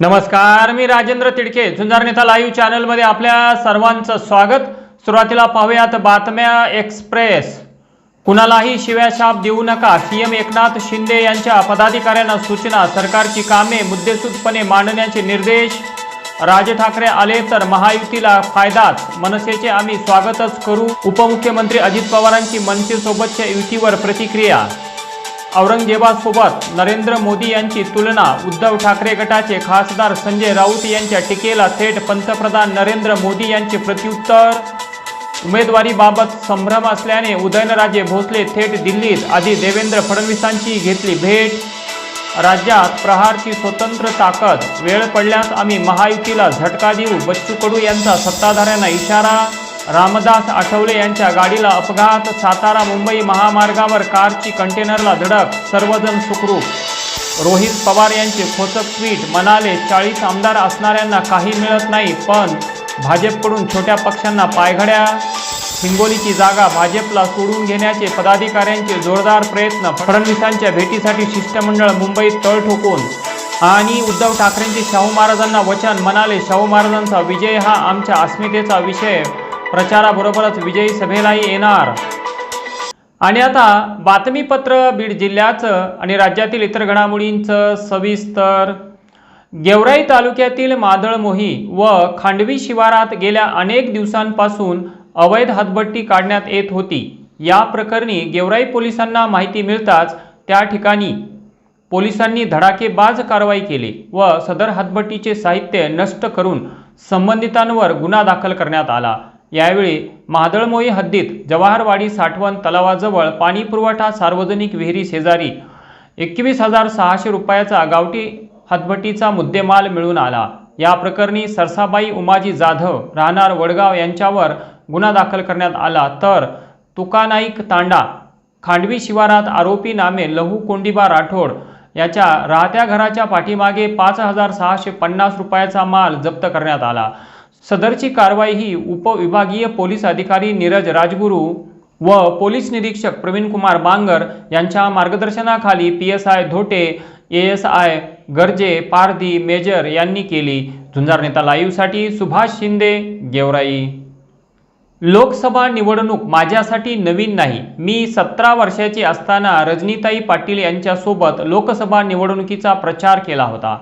नमस्कार मी राजेंद्र तिडके. झुंजार नेता लाईव्ह चॅनलमध्ये आपल्या सर्वांचं स्वागत. सुरुवातीला पाहूयात बातम्या एक्सप्रेस. कुणालाही शिव्या शाप देऊ नका. सीएम एकनाथ शिंदे यांच्या पदाधिकाऱ्यांना सूचना सरकारची कामे मुद्देसूदपणे मांडण्याचे निर्देश. राज ठाकरे आले तर महायुतीला फायदाच. मनसेचे आम्ही स्वागतच करू. उपमुख्यमंत्री अजित पवारांची मनसेसोबतच्या युतीवर प्रतिक्रिया. औरंगजेबासोबत नरेंद्र मोदी यांची तुलना उद्धव ठाकरे गटाचे खासदार संजय राऊत यांच्या टीकेला थेट पंतप्रधान नरेंद्र मोदी यांचे प्रत्युत्तर. उमेदवारीबाबत संभ्रम असल्याने उदयनराजे भोसले थेट दिल्लीत आधी देवेंद्र फडणवीसांची घेतली भेट. राज्यात प्रहारची स्वतंत्र ताकद वेळ पडल्यास आम्ही महायुतीला झटका देऊ बच्चू कडू यांचा सत्ताधाऱ्यांना इशारा. रामदास आठवले यांच्या गाडीला अपघात सातारा मुंबई महामार्गावर कारची कंटेनरला धडक सर्वजण सुखरूप. रोहित पवार यांचे खोचक ट्विट म्हणाले चाळीस आमदार असणाऱ्यांना काही मिळत नाही पण भाजपकडून छोट्या पक्षांना पायघड्या. हिंगोलीची जागा भाजपला सोडून घेण्याचे पदाधिकाऱ्यांचे जोरदार प्रयत्न फडणवीसांच्या भेटीसाठी शिष्टमंडळ मुंबईत तळ ठोकून. आणि उद्धव ठाकरेंचे शाहू महाराजांना वचन म्हणाले शाहू महाराजांचा विजय हा आमच्या अस्मितेचा विषय प्रचाराबरोबरच विजयी सभेलाही येणार. आणि आता बातमीपत्र बीड जिल्ह्याचं आणि राज्यातील इतर घडामोडींचं सविस्तर. गेवराई तालुक्यातील मादळ मोही व खांडवी शिवारात गेल्या अनेक दिवसांपासून अवैध हातभट्टी काढण्यात येत होती. या प्रकरणी गेवराई पोलिसांना माहिती मिळताच त्या ठिकाणी पोलिसांनी धडाकेबाज कारवाई केली व सदर हातभट्टीचे साहित्य नष्ट करून संबंधितांवर गुन्हा दाखल करण्यात आला. यावेळी महादळमोई हद्दीत जवाहरवाडी साठवण तलावाजवळ पाणीपुरवठा सार्वजनिक विहिरी शेजारी एकवीस हजार सहाशे रुपयाचा गावठी हातभट्टीचा मुद्देमाल मिळून आला. या प्रकरणी सरसाबाई उमाजी जाधव राहणार वडगाव यांच्यावर गुन्हा दाखल करण्यात आला. तर तुकानाईक तांडा खांडवी शिवारात आरोपी नामे लहू कोंडिबा राठोड याच्या राहत्या घराच्या पाठीमागे पाच हजार सहाशे पन्नास रुपयाचा माल जप्त करण्यात आला. सदरची कारवाई ही उपविभागीय पोलीस अधिकारी नीरज राजगुरू व पोलीस निरीक्षक प्रवीण कुमार बांगर यांच्या मार्गदर्शनाखाली P S I Dhote A S I Garje Pardhi major यांनी केली. झुंजार नेता लाईव्हसाठी सुभाष शिंदे गेवराई. लोकसभा निवडणूक माझ्यासाठी नवीन नाही. मी सतरा वर्षाची असताना रजनीताई पाटील यांच्यासोबत लोकसभा निवडणुकीचा प्रचार केला होता.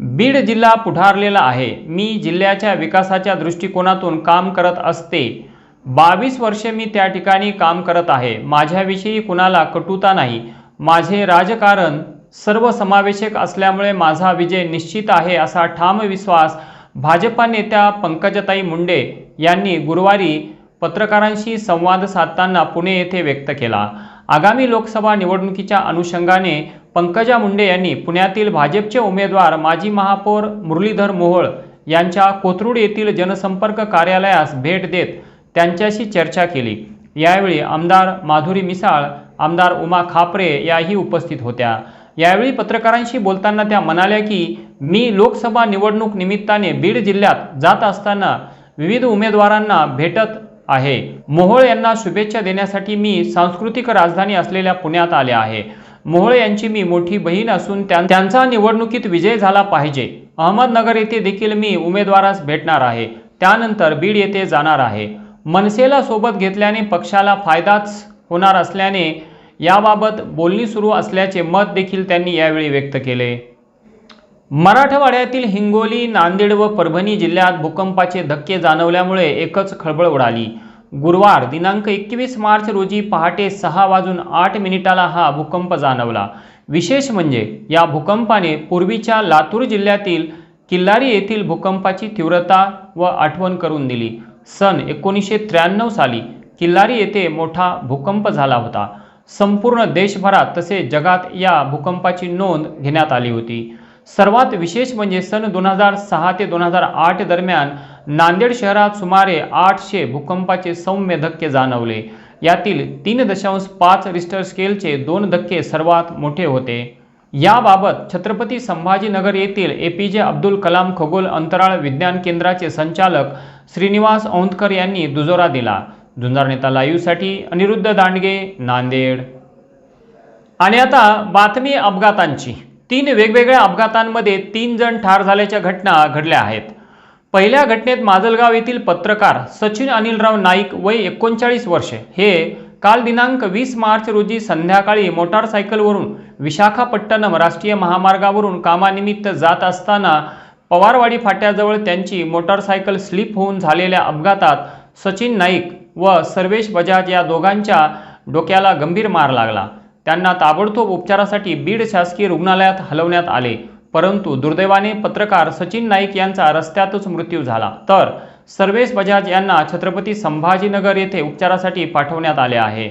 बीड जिल्हा पुढारलेला आहे. मी जिल्ह्याच्या विकासाच्या दृष्टिकोनातून काम करत असते. बावीस वर्षे मी त्या ठिकाणी काम करत आहे. माझ्याविषयी कुणाला कटुता नाही. माझे राजकारण सर्वसमावेशक असल्यामुळे माझा विजय निश्चित आहे असा ठाम विश्वास भाजपा नेत्या पंकजताई मुंडे यांनी गुरुवारी पत्रकारांशी संवाद साधताना पुणे येथे व्यक्त केला. आगामी लोकसभा निवडणुकीच्या अनुषंगाने पंकजा मुंडे यांनी पुण्यातील भाजपचे उमेदवार माजी महापौर मुरलीधर मोहोळ यांच्या कोथरूड येथील जनसंपर्क कार्यालयास भेट देत त्यांच्याशी चर्चा केली. यावेळी आमदार माधुरी मिसाळ आमदार उमा खापरे याही उपस्थित होत्या. यावेळी पत्रकारांशी बोलताना त्या म्हणाल्या की मी लोकसभा निवडणूक निमित्ताने बीड जिल्ह्यात जात असताना विविध उमेदवारांना भेटत आहे. मोहोळ यांना शुभेच्छा देण्यासाठी मी सांस्कृतिक राजधानी असलेल्या पुण्यात आले आहे. मोहोळ यांची मी मोठी बहीण असून त्यां- त्यांचा निवडणुकीत विजय झाला पाहिजे. अहमदनगर येथे देखील मी उमेदवारास भेटणार आहे. त्यानंतर बीड येथे जाणार आहे. मनसेला सोबत घेतल्याने पक्षाला फायदाच होणार असल्याने याबाबत बोलणी सुरू असल्याचे मत देखील त्यांनी यावेळी व्यक्त केले. मराठवाड्यातील हिंगोली नांदेड व परभणी जिल्ह्यात भूकंपाचे धक्के जाणवल्यामुळे एकच खळबळ उडाली. गुरुवार दिनांक एकवीस मार्च रोजी पहाटे सहा वाजून आठ मिनिटाला हा भूकंप जाणवला. विशेष म्हणजे या भूकंपाने पूर्वीच्या लातूर जिल्ह्यातील किल्लारी येथील भूकंपाची तीव्रता व आठवण करून दिली. सन एकोणीसशे त्र्याण्णव साली किल्लारी येथे मोठा भूकंप झाला होता. संपूर्ण देशभरात तसे जगात या भूकंपाची नोंद घेण्यात आली होती. सर्वात विशेष म्हणजे सन दोन हजार सहा ते दोन हजार आठ दरम्यान नांदेड शहरात सुमारे आठशे भूकंपाचे सौम्य धक्के जाणवले. यातील तीन दशांश पाच रिस्टर स्केलचे दोन धक्के सर्वात मोठे होते. याबाबत छत्रपती संभाजीनगर येथील ए पी जे अब्दुल कलाम खगोल अंतराळ विज्ञान केंद्राचे संचालक श्रीनिवास औंधकर यांनी दुजोरा दिला. झुंजार नेता लाईव्हसाठी अनिरुद्ध दांडगे नांदेड. आणि आता बातमी अपघातांची. तीन वेगवेगळ्या अपघातांमध्ये तीन जण ठार झाल्याच्या घटना घडल्या आहेत. पहिल्या घटनेत माजलगाव येथील पत्रकार सचिन अनिलराव नाईक वय एकोणचाळीस वर्षे. हे काल दिनांक वीस मार्च रोजी संध्याकाळी मोटारसायकलवरून विशाखापट्टणम राष्ट्रीय महामार्गावरून कामानिमित्त जात असताना पवारवाडी फाट्याजवळ त्यांची मोटारसायकल स्लिप होऊन झालेल्या अपघातात सचिन नाईक व सर्वेश बजाज या दोघांच्या डोक्याला गंभीर मार लागला. त्यांना ताबडतोब उपचारासाठी बीड शासकीय रुग्णालयात हलवण्यात आले. परंतु दुर्दैवाने पत्रकार सचिन नाईक यांचा रस्त्यातच मृत्यू झाला. तर सर्वेश बजाज यांना छत्रपती संभाजीनगर येथे उपचारासाठी पाठवण्यात आले आहे.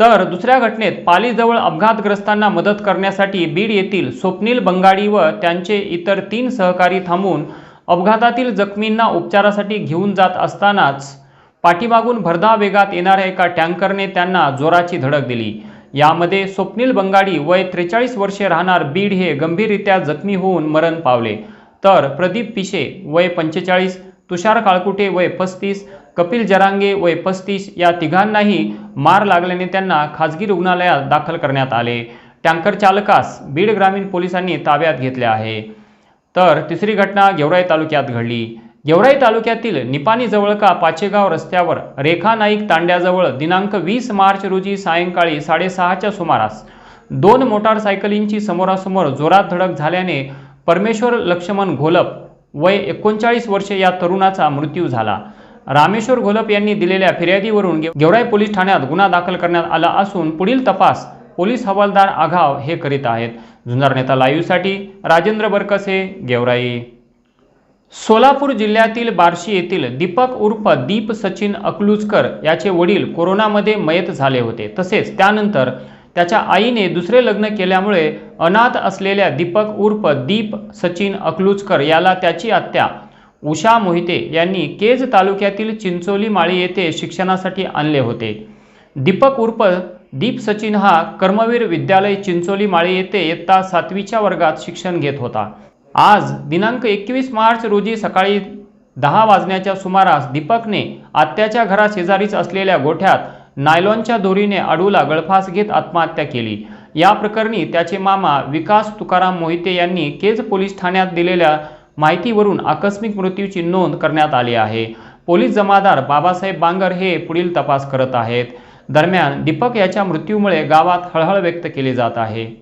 तर दुसऱ्या घटनेत पालीजवळ अपघातग्रस्तांना मदत करण्यासाठी बीड येथील स्वप्नील बंगाडी व त्यांचे इतर तीन सहकारी थांबून अपघातातील जखमींना उपचारासाठी घेऊन जात असतानाच पाठीमागून भरधा वेगात येणाऱ्या एका टँकरने त्यांना जोराची धडक दिली. यामध्ये स्वप्नील बंगाडी वय त्रेचाळीस वर्षे राहणार बीड हे गंभीररित्या जखमी होऊन मरण पावले. तर प्रदीप पिशे वय पंचेचाळीस तुषार काळकुटे वय पस्तीस कपिल जरांगे वय पस्तीस या तिघांनाही मार लागल्याने त्यांना खाजगी रुग्णालयात दाखल करण्यात आले. टँकर चालकास बीड ग्रामीण पोलिसांनी ताब्यात घेतले आहे. तर तिसरी घटना गेवराई तालुक्यात घडली. गेवराई तालुक्यातील निपाणी जवळका पाचेगाव रस्त्यावर रेखा नाईक तांड्याजवळ दिनांक वीस मार्च रोजी सायंकाळी साडेसहाच्या सुमारास दोन मोटारसायकलींची समोरासमोर जोरात धडक झाल्याने परमेश्वर लक्ष्मण घोलप वय एकोणचाळीस वर्षे या तरुणाचा मृत्यू झाला. रामेश्वर घोलप यांनी दिलेल्या फिर्यादीवरून गेवराई पोलीस ठाण्यात गुन्हा दाखल करण्यात आला असून पुढील तपास पोलीस हवालदार आघाव हे करीत आहेत. जुन्नर नेता लाईव्हसाठी राजेंद्र बरकसे गेवराई सोलापूर जिल्ह्यातील बार्शी येथील दीपक उर्फ दीप सचिन अकलूजकर याचे वडील कोरोनामध्ये मयत झाले होते. तसेच त्यानंतर त्याच्या आईने दुसरे लग्न केल्यामुळे अनाथ असलेल्या दीपक उर्फ दीप सचिन अकलूजकर याला त्याची आत्या उषा मोहिते यांनी केज तालुक्यातील चिंचोली माळी येथे शिक्षणासाठी आणले होते. दीपक उर्फ दीप सचिन हा कर्मवीर विद्यालय चिंचोली माळी येथे इयत्ता सातवीच्या वर्गात शिक्षण घेत होता. आज दिनांक एकवीस मार्च रोजी सकाळी दहा वाजण्याच्या सुमारास दीपकने आत्याच्या घराशेजारीच असलेल्या गोठ्यात नायलॉनच्या दोरीने अडूला गळफास घेत आत्महत्या केली. या प्रकरणी त्याचे मामा विकास तुकाराम मोहिते यांनी केज पोलीस ठाण्यात दिलेल्या माहितीवरून आकस्मिक मृत्यूची नोंद करण्यात आली आहे. पोलीस जमादार बाबासाहेब बांगर हे पुढील तपास करत आहेत. दरम्यान दीपक याच्या मृत्यूमुळे गावात हळहळ व्यक्त केली जात आहे.